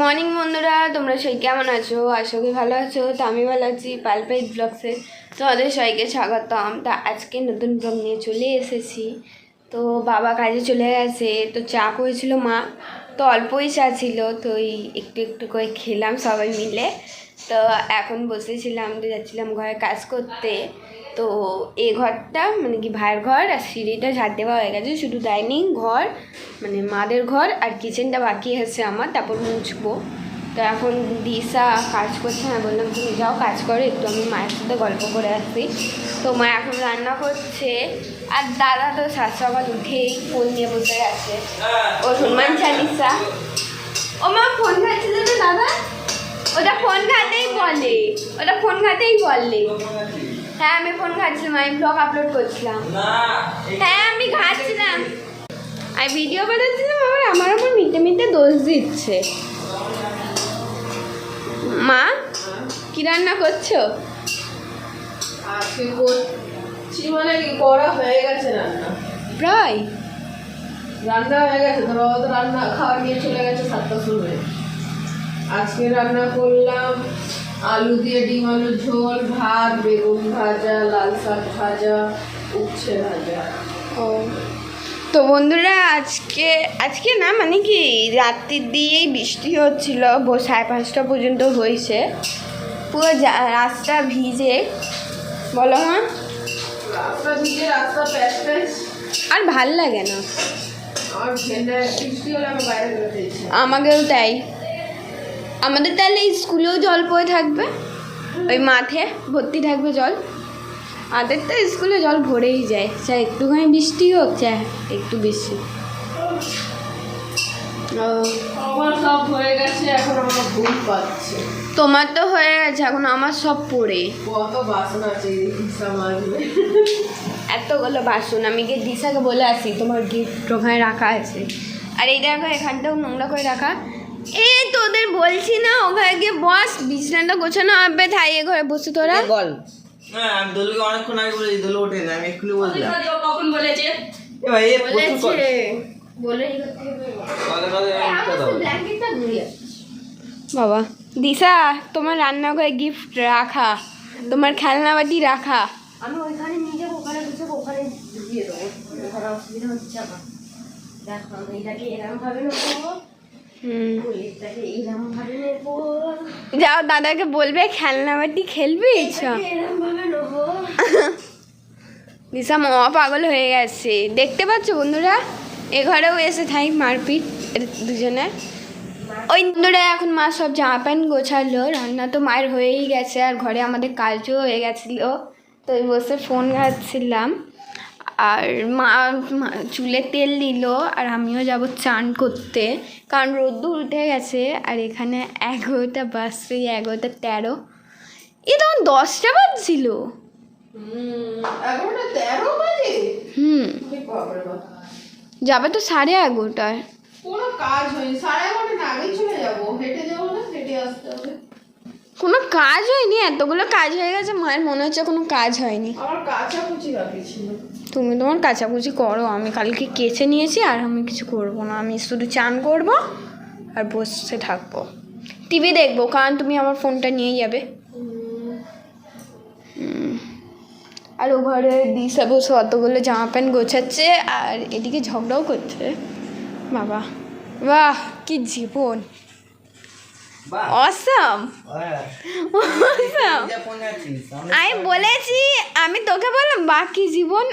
Morning বন্ধুরা, তোমরা সবাই কেমন আছো? আশা করি ভালো আছো। তো আমি ভালো আছি, পালপাইট ব্লগসে। তোমাদের সবাইকে স্বাগতম। তা আজকে নতুন ব্লগ নিয়ে চলে এসেছি। তো বাবা কাজে চলে গেছে। তো চা করেছিল মা। তো অল্পই চা ছিল, তো এই একটু একটু করে খেলাম সবাই মিলে। তো এখন বসেছিলাম, তো যাচ্ছিলাম ঘরে কাজ করতে। তো এ ঘরটা মানে কি ভাইয়ের ঘর আর সিঁড়িটা ঝাড় দেওয়া হয়ে গেছে, শুধু ডাইনিং ঘর মানে মাদের ঘর আর কিচেনটা বাকি আছে আমার, তারপর মুছবো। তো এখন দিশা কাজ করছে না বললাম, তুমি যাও, কাজ করো, একটু আমি মায়ের সাথে গল্প করে আসি। তো মা এখন রান্না করছে, আর দাদা তো সাত সকাল উঠেই ফোন নিয়ে বসে আছে। ও হনুমান চালিসা। ও মা, ফোন ঘাটছিল না দাদা? ওটা ফোন ঘাটেই বলে, ওটা ফোন ঘাটেই বলে। হ্যাঁ আমি ফোন ঘাটছিলাম আমি ব্লগ আপলোড করছিলাম। হ্যাঁ আমি ঘাটছিলাম। আর ভিডিও বানাচ্ছিলাম আবার আমার উপর মিটে মিটে দোষ দিচ্ছে। মা কি রান্না করছ? মানে কি করা হয়ে গেছে রান্না? প্রায়। রান্না হয়ে গেছে ধরো রান্না খাওয়া নিয়ে চলে গেছে সাতটার সময় আজকে রান্না করলাম আলু দিয়ে ডিম আলু ঝোল ভাত বেগুন ভাজা লাল শাক ভাজা উচ্ছে ভাজা। ও। তো বন্ধুরা আজকে আজকে না মানে কি রাত্রির দিয়েই বৃষ্টি হচ্ছিল সাড়ে পাঁচটা পর্যন্ত হয়েছে। পুরো রাস্তা ভিজে। বলো মা। রাস্তা ভিজে রাস্তা প্যাচ প্যাচ আর ভালো লাগে না। আমাকেও তাই। আমাদের তাহলে স্কুলেও জল পড়ে থাকবে? ওই মাঠে ভর্তি থাকবে জল। আমাদের তো স্কুলে জল ভরেই যায়। চাই একটুখানি বৃষ্টি হোক চাই একটু বেশি ও। আমার সব হয়ে গেছে এখন আমার ঘুম পাচ্ছে। তোমার তো হয়ে গেছে এখন আমার সব পড়ে। কত বাসন আছে এতগুলো বাসন আমি গিয়ে দিশাকে বলে আসি তোমার গিফট ওখানে রাখা আছে। আর এই দেখো এখানটাও নোংরা করে রাখা। এ তোদের বলছি না ওখানে গিয়ে বস বিছানাটা গোছানো হবে তাই এ ঘরে বসে তোরা। বল। হ্যাঁ আমি দোলুকে অনেকক্ষণ আগে বলেছি দোলু ওঠে না আমি এক্ষুনি বললাম। কখন বলেছে? এ ভাই এ বলেছে। বলে কথা কথা আমি মিথ্যা কথা বলি। বাবা দিশা তোমার রান্নাঘরে গিফট রাখা তোমার খেলনা বাটি রাখা। আমি ওইখানে নিয়ে যাব ওখানে বসে ওখানে দিয়ে দেবো। ওখানে অসুবিধা হচ্ছে আমার। দেখো আমি এটাকে এরকম ভাবে নেব যাও দাদাকে বলবে খেলনা বাটি খেলবি? দিশা মহা পাগল হয়ে গেছে। দেখতে পাচ্ছ বন্ধুরা? এ ঘরেও এসে থাই মারপিট দুজনে। ওই বন্ধুরা এখন মা সব জামা প্যান্ট গোছালো। রান্না তো মায়ের হয়েই গেছে আর ঘরে আমাদের কাজও হয়ে গেছিল। তো ওই বসে ফোন ঘাটছিলাম। আর মা চুলে তেল দিল আর আমিও যাব চান করতে। কারণ রোদ্দুর উঠে গেছে আর এখানে এগারোটা বাজছে এগারোটা তেরো। এ তখন দশটা বাজছিল। হুম। যাবে তো সাড়ে এগারোটায়। কোনো কাজ হয়নি সাড়ে এগারোটা আগেই চলে যাব। হেঁটে যাব না হেঁটে আসতে হবে। কোনো কাজ হয়নি এতগুলো কাজ হয়ে গেছে মায়ের মনে হচ্ছে কোনো কাজ হয়নি। আমার কাঁচা কুচি বাকি ছিল। তুমি তোমার কাচাকুচি করো। আমি কালকে কেচে নিয়েছি আর আমি কিছু করব না। আমি শুধু চান করব আর বসে থাকব। টিভি দেখব, কারণ তুমি আমার ফোনটা নিয়ে যাবে। আর ও ঘরে দিশা বসে অতগুলো জামা প্যান্ট গোছাচ্ছে আর এদিকে ঝগড়াও করছে। বাবা, বাহ, কি জীবন। অসাম আমি বলেছি আমি তোকে বললাম বাকি জীবন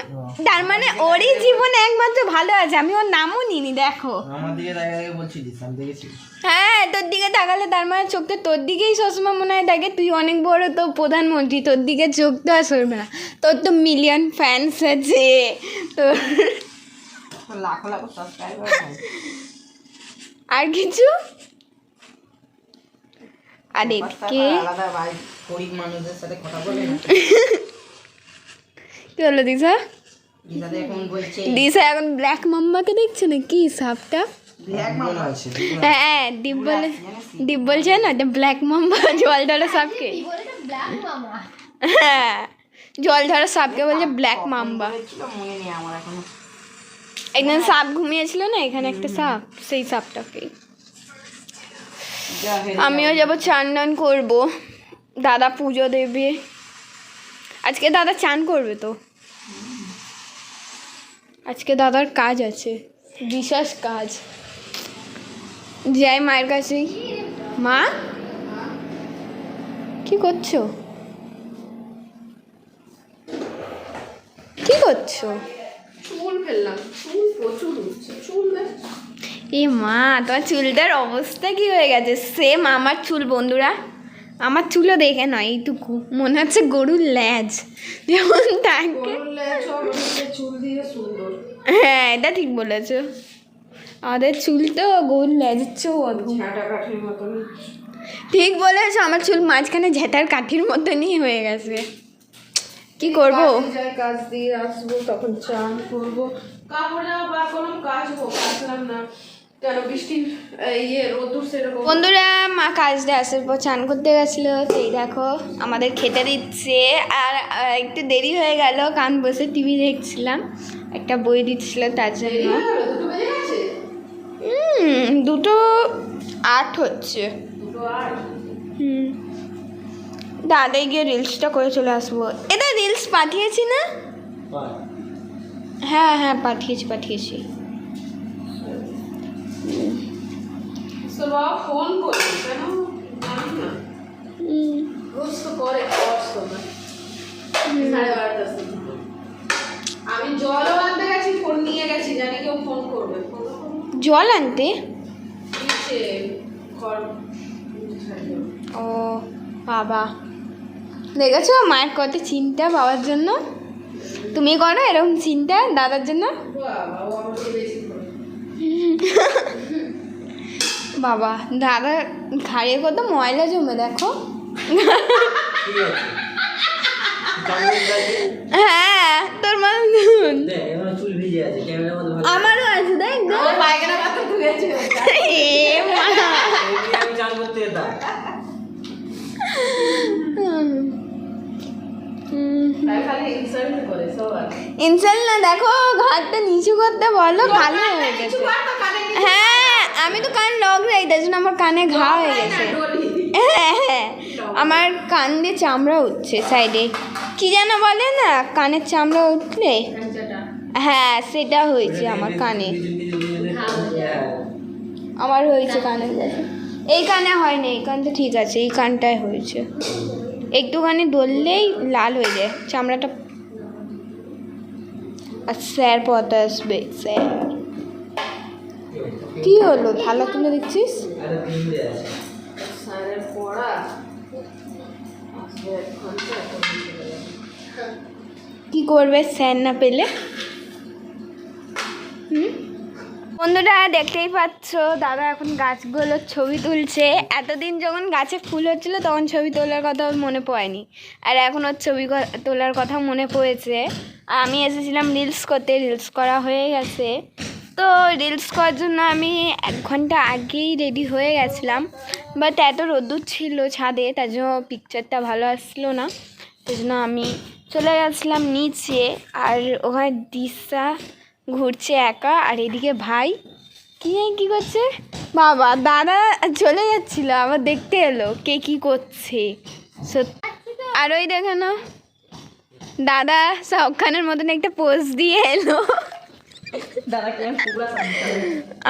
তার মানে ওরই জীবন একমাত্র ভালো আছে আমি ওর নামও নিনি দেখো। হ্যাঁ তোর দিকে তাকালে তার মানে চোখটা তোর দিকেই সবসময় মনে হয় থাকে তুই অনেক বড় তো প্রধানমন্ত্রী তোর দিকে চোখ তো আর সরবে না। তোর তো মিলিয়ন ফ্যান্স আছে তোর লাখো লাখো সাবস্ক্রাইবার আর কিছু? আর এদিকে কি হলো দিশা? এখন বলছে। দিশা এখন ব্ল্যাক মাম্মাকে দেখছে না কি সাপটা? ব্ল্যাক মামা আছে হ্যাঁ ডিপ বলে ডিপ বলছে না ওটা ব্ল্যাক মাম্বা জল ধরা সাপকে। হ্যাঁ জল ধরা সাপকে বলছে ব্ল্যাক মাম্বা মনে একদিন সাপ ঘুমিয়েছিল না এখানে একটা সাপ সেই সাপটাকে। যা হেরে আমিও যাব চান টান করব। দাদা পুজো দেবে। আজকে দাদা চান করবে তো। আজকে দাদার কাজ আছে বিশেষ কাজ। যাই মায়ের কাছে। মা? কি করছ? কি করছ? চুল ফেললাম চুল প্রচুর উঠছে চুল দেখ। এ মা তোমার চুলটার অবস্থা কি হয়ে গেছে? সেম আমার চুল বন্ধুরা। আমার চুলও দেখে নয় এইটুকু। মনে হচ্ছে গরুর ল্যাজ। যেমন থাকে হ্যাঁ এটা ঠিক বলেছ। আমাদের চুল তো গরুর ল্যাজের চেয়েও অদ্ভুত। ঠিক বলেছ আমার চুল মাঝখানে ঝেঁটার কাঠির মতনই হয়ে গেছে। কি করব? কাজ দিয়ে আসব তখন চান করব। কাপড় জামা বার করলাম কাচবো কাচলাম না। কেন ইয়ে বন্ধুরা মা কাজ দিয়ে আসার পর চান করতে গেছিল সেই দেখো আমাদের খেতে দিচ্ছে। আর একটু দেরি হয়ে গেল কান বসে টিভি দেখছিলাম একটা বই দিচ্ছিল তার জন্য। দুটো আট হচ্ছে। হুম। দাদাই গিয়ে রিলসটা করে চলে আসব। এটা রিলস পাঠিয়েছি না? হ্যাঁ হ্যাঁ পাঠিয়েছি পাঠিয়েছি। তো ফোন করবে কেন? জানি না। রোজ তো করে খাওয়ার সময় সাড়ে বারোটার সময়। আমি জলও আনতে গেছি ফোন নিয়ে গেছি জানি কেউ ফোন করবে। জল আনতে? ও বাবা। দেখেছ মায়ের কত চিন্তা বাবার জন্য? তুমি করো এরকম চিন্তা দাদার জন্য? বাবা বাবা দাদা ঘাড়ে কত ময়লা জমে দেখো। হ্যাঁ তোর মা আমারও আছে দেখ দেখ। পায়খানা ইনসাল্ট না দেখো ঘাটটা নিচু করতে বলো কালো হয়ে গেছে। হ্যাঁ আমি তো কান লগ রাই তার জন্য আমার কানে ঘা হয়ে গেছে। হ্যাঁ হ্যাঁ আমার কান দিয়ে চামড়া উঠছে সাইডে কি যেন বলে না কানের চামড়া উঠলে? হ্যাঁ সেটা হয়েছে আমার কানে। আমার হয়েছে কানে এই কানে হয়নি এই কানটা ঠিক আছে এই কানটায় হয়েছে। একটুখানি ধরলেই লাল হয়ে যায় চামড়াটা আর স্যার পথ আসবে স্যার কি হলো থালা তুলে দেখছিস। কি করবে স্যার না পেলে? বন্ধুরা, দেখতেই পাচ্ছ, দাদা এখন গাছগুলোর ছবি তুলছে। এতদিন যখন গাছে ফুল হচ্ছিল, তখন ছবি তোলার কথা মনে পড়েনি। আর এখন ওর ছবি তোলার কথা মনে পড়েছে। আমি এসেছিলাম রিলস করতে রিলস করা হয়ে গেছে। তো রিলস করার জন্য আমি এক ঘণ্টা আগেই রেডি হয়ে গেছিলাম। বাট এত রোদ্দুর ছিল ছাদে, তার জন্য পিকচারটা ভালো আসলো না। তাই জন্য আমি চলে গেছিলাম নিচে। আর ওখানে দিশা ঘুরছে একা, আর এদিকে ভাই। কি কী করছে? বাবা, দাদা চলে যাচ্ছিল, আবার দেখতে এলো কে কী করছে। সত্যি আর ওই দেখে না, দাদা শাহরুখ খানের মতন একটা পোজ দিয়ে এলো।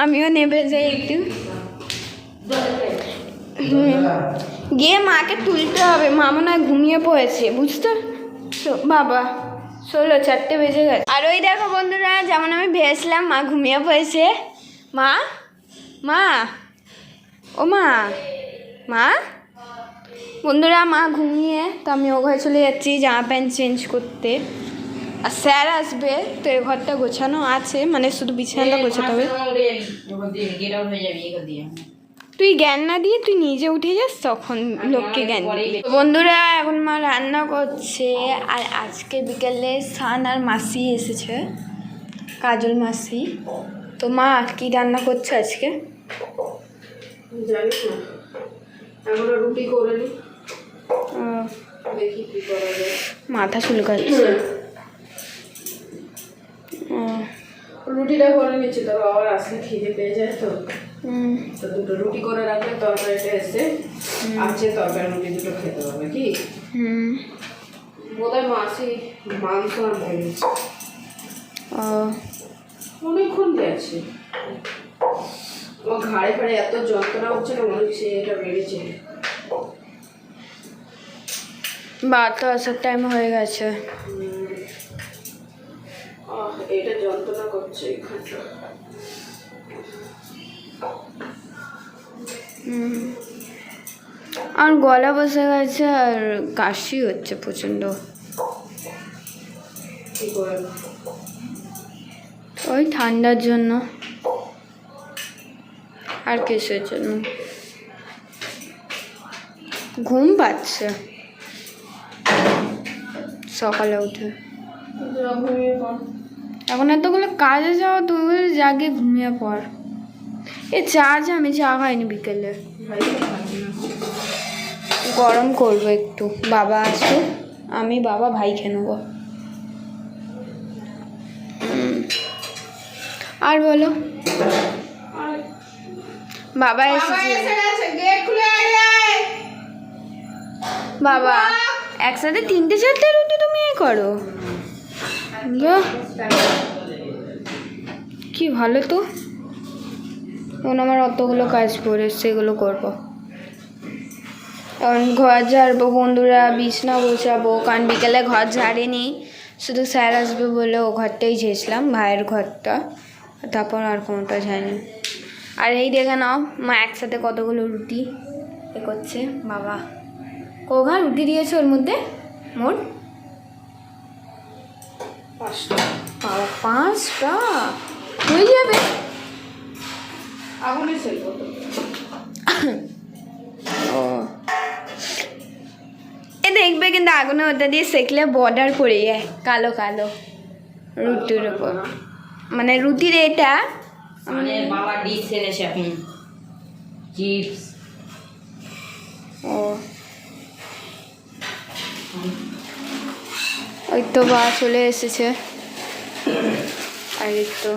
আমিও নেবে যাই একটু। গিয়ে মাকে তুলতে হবে মা মনে হয় ঘুমিয়ে পড়েছে, বুঝতো? বাবা। ষোলো চারটে বেজে গেছে। আর ওই দেখো বন্ধুরা যেমন আমি ভেবেছিলাম মা ঘুমিয়ে পড়েছে। মা? মা? ও মা? মা? বন্ধুরা মা ঘুমিয়ে তো আমি ও ঘরে চলে যাচ্ছি জামা প্যান্ট চেঞ্জ করতে। আর স্যার আসবে তো এ ঘরটা গোছানো আছে মানে শুধু বিছানাটা গোছাতে হবে। তুই জ্ঞান না দিয়ে তুই নিজে উঠে যাস তখন লোককে জ্ঞান। বন্ধুরা এখন মা রান্না করছে আর আজকে বিকেলে সান আর মাসি এসেছে কাজল মাসি। তো মা কি রান্না করছে আজকে? জানি না এখনও রুটি করে নি দেখি কি করা যায়। মাথা চুলকাচ্ছে। রুটিটা করে নিচ্ছি তো আবার আসলে খিদে পেয়ে যায় তো। তো দুটো রুটি করে রাখলে তরকারিটা এসে আছে তরকারি রুটি দুটো খেতে হবে কি? হুম। বোধহয় মাসি মাংস আর ও। অনেকক্ষণ গেছে। আমার ঘাড়ে ফাড়ে এত যন্ত্রণা হচ্ছে না মনে হচ্ছে এটা বেড়েছে। তো আসার টাইম হয়ে গেছে। এটা যন্ত্রণা করছে এখানটা। আর গলা বসে গেছে আর কাশি হচ্ছে প্রচণ্ড। ওই ঠান্ডার জন্য। আর কিসের জন্য? ঘুম পাচ্ছে। সকালে উঠে। এখন এতগুলো কাজে যাওয়া তুই বলে জাগে ঘুমিয়ে পড়। এ চা যে আমি চা খাইনি বিকেলে। গরম করব একটু। বাবা আসো আমি বাবা ভাই খেয়ে নেব। আর বলো। বাবা বাবা এসেছে বাবা একসাথে তিনটে চারটে রুটি তুমি এ করো। কি ভালো তো। এখন আমার অতগুলো কাজ পড়ে সেগুলো করব। এখন ঘর ঝাড়বো বন্ধুরা বিছনা গোছাবো কারণ বিকেলে ঘর ঝাড়েনি। শুধু স্যার আসবে বলে ও ঘরটাই ঝেঁচলাম ভাইয়ের ঘরটা। তারপর আর কোনোটা ঝাড়িনি। আর এই দেখে নাও মা একসাথে কতগুলো রুটি এ করছে বাবা। কোঘা রুটি দিয়েছে ওর মধ্যে? মোট? পাঁচটা। বাবা পাঁচটা? হয়ে যাবে? আগুনে ও। এ দেখবে কিন্তু আগুনে ওটা দিয়ে সেকলে বর্ডার পড়ে যায় কালো কালো রুটির উপর। মানে রুটির এটা মানে বাবা ডিশ এনেছে এখন। চিপস। ও। ওই তো বা চলে এসেছে। আর তো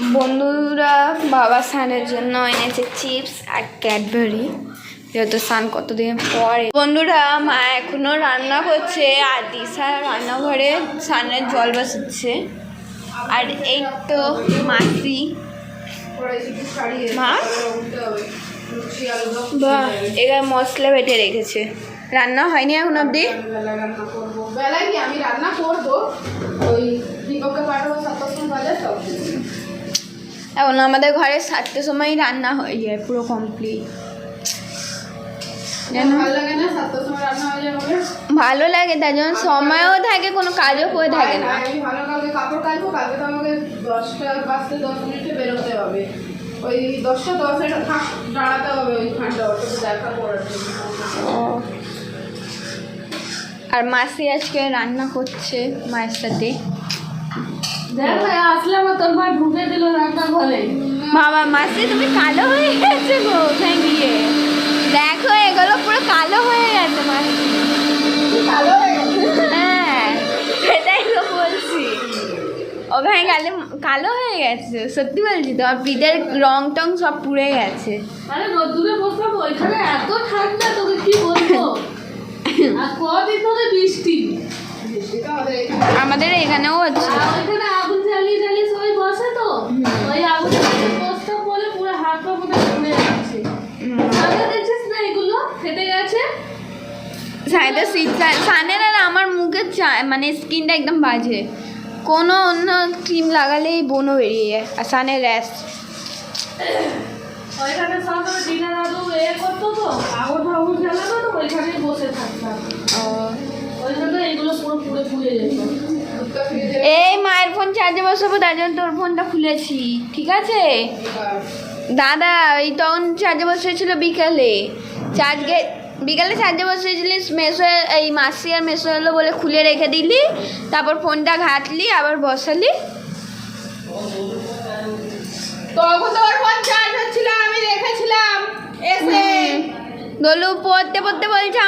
বন্ধুরা বাবা স্নানের জন্য এনেছে চিপস আর ক্যাডবেরি। যেহেতু স্নান কতদিন পরে। বন্ধুরা, মা এখনও রান্না করছে আর দিশা রান্নাঘরে স্নানের জল বসাচ্ছে। আর এই তো মাসি। মা? বা এবার মশলা বেটে রেখেছে। রান্না হয়নি এখন অবধি? বেলায় আমি রান্না করব? ওই দীপককে পাঠাবো বাজার, সব এখন আমাদের ঘরে সাতটার সময় রান্না হয়ে যায় পুরো কমপ্লিট ভালো লাগে হয়ে তার জন্য সময়ও থাকে কোনো কাজও করে থাকে না। ভালো কালকে কাপড় কাচবো কালকে তো আমাকে দশটা বাজতে দশ মিনিটে বেরোতে হবে। ওই দশটা দশে দাঁড়াতে হবে ওই ঠান্ডা অটোতে দেখা করার ও। আর মাসি আজকে রান্না করছে মায়ের সাথে। বাবা মাসি তুমি কালো হয়ে গেছে গো ওখানে গিয়ে দেখো এগুলো পুরো কালো হয়ে গেছে মাসি। ভালো হয়ে গেছে? হ্যাঁ সেটাই তো বলছি। ওখানে গেলে কালো হয়ে গেছে সত্যি বলছি তো আর পিঠের রং টং সব পুড়ে গেছে। আরে রোদ্দুরে বসলাম ওইখানে এত ঠান্ডা তোকে কি বলব? আর কদিন ধরে বৃষ্টি। আমাদের আমাদের এখানেও হচ্ছে। ওই আগুনের কাছে বসতে বলে পুরো হাত পা পুরো পুড়ে যাচ্ছে। দেখছিস না এগুলো? ফেটে গেছে? সানের আর আমার মুখের মানে স্কিনটা একদম বাজে। কোনো অন্য ক্রিম লাগালেই বনো বেরিয়ে যায় আর সানের র্যাশ। ওইখানে সব ডিনার আলু এ করতো তো আগুন ফাগুন জ্বালানো তো ওইখানেই বসে থাকতাম। ওই এগুলো পুরো পুড়ে পুড়ে যেত। দুধটা ফ্রিজে এই মায়ের ফোন চার্জে বসাবো তার জন্য তোর ফোনটা খুলেছি ঠিক আছে? দাদা এই তখন চার্জে বসেছিল বিকালে। চার্জে বিকালে চার্জে বসেছিলিস মেসো এই মাসি আর মেসো এলো বলে খুলে রেখে দিলি তারপর ফোনটা ঘাটলি আবার বসালি। তখন তোর ফোন চার্জ হচ্ছিল আমি রেখেছিলাম। এসে দলু পড়তে পড়তে বলছে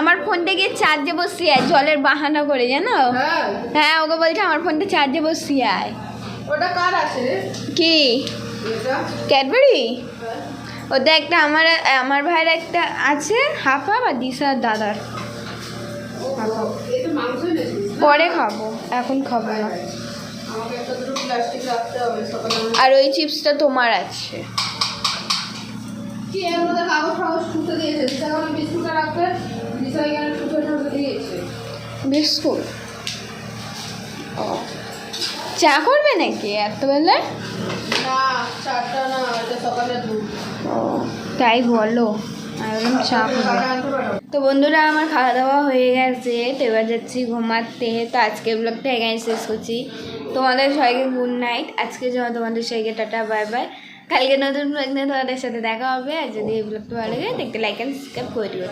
আমার ফোনটা গিয়ে চার্জে বসিয়ে আয় জলের বাহানা করে জানো? হ্যাঁ। হ্যাঁ ওকে বলছে আমার ফোনটা চার্জে বসিয়ে আয়। ওটা কার আছে কি? এটা? ক্যাডবেরি ওটা একটা আমার আমার ভাইয়ের একটা আছে হাফ হাফ আর দিশার দাদার এটা মাংস না? পরে খাব এখন খাব না। আর ওই চিপসটা তোমার আছে। কি এর মধ্যে কাগজ ফাগজ ছুটে দিয়েছে? বিস্কুটটা রাখতে দিশা এখানে ছুটে ছুটে দিয়েছে বিস্কুট? ও। চা করবে নাকি এত বেলায় না চারটা না এটা সকালে দুধ। ও তাই বলো। আমি চা করবে তো বন্ধুরা আমার খাওয়া দাওয়া হয়ে গেছে। তো এবার যাচ্ছি ঘুমাতে। তো আজকে ব্লগটা এখানে শেষ করছি। তোমাদের সবাইকে গুড নাইট আজকে জন্য তোমাদের সবাইকে টাটা বাই বাই কালকে নতুন ব্লগ নিয়ে তোমাদের সাথে দেখা হবে। আর যদি এই ব্লগটা ভালো লাগে, দেখতে লাইক অ্যান্ড সাবস্ক্রাইব করে দিও।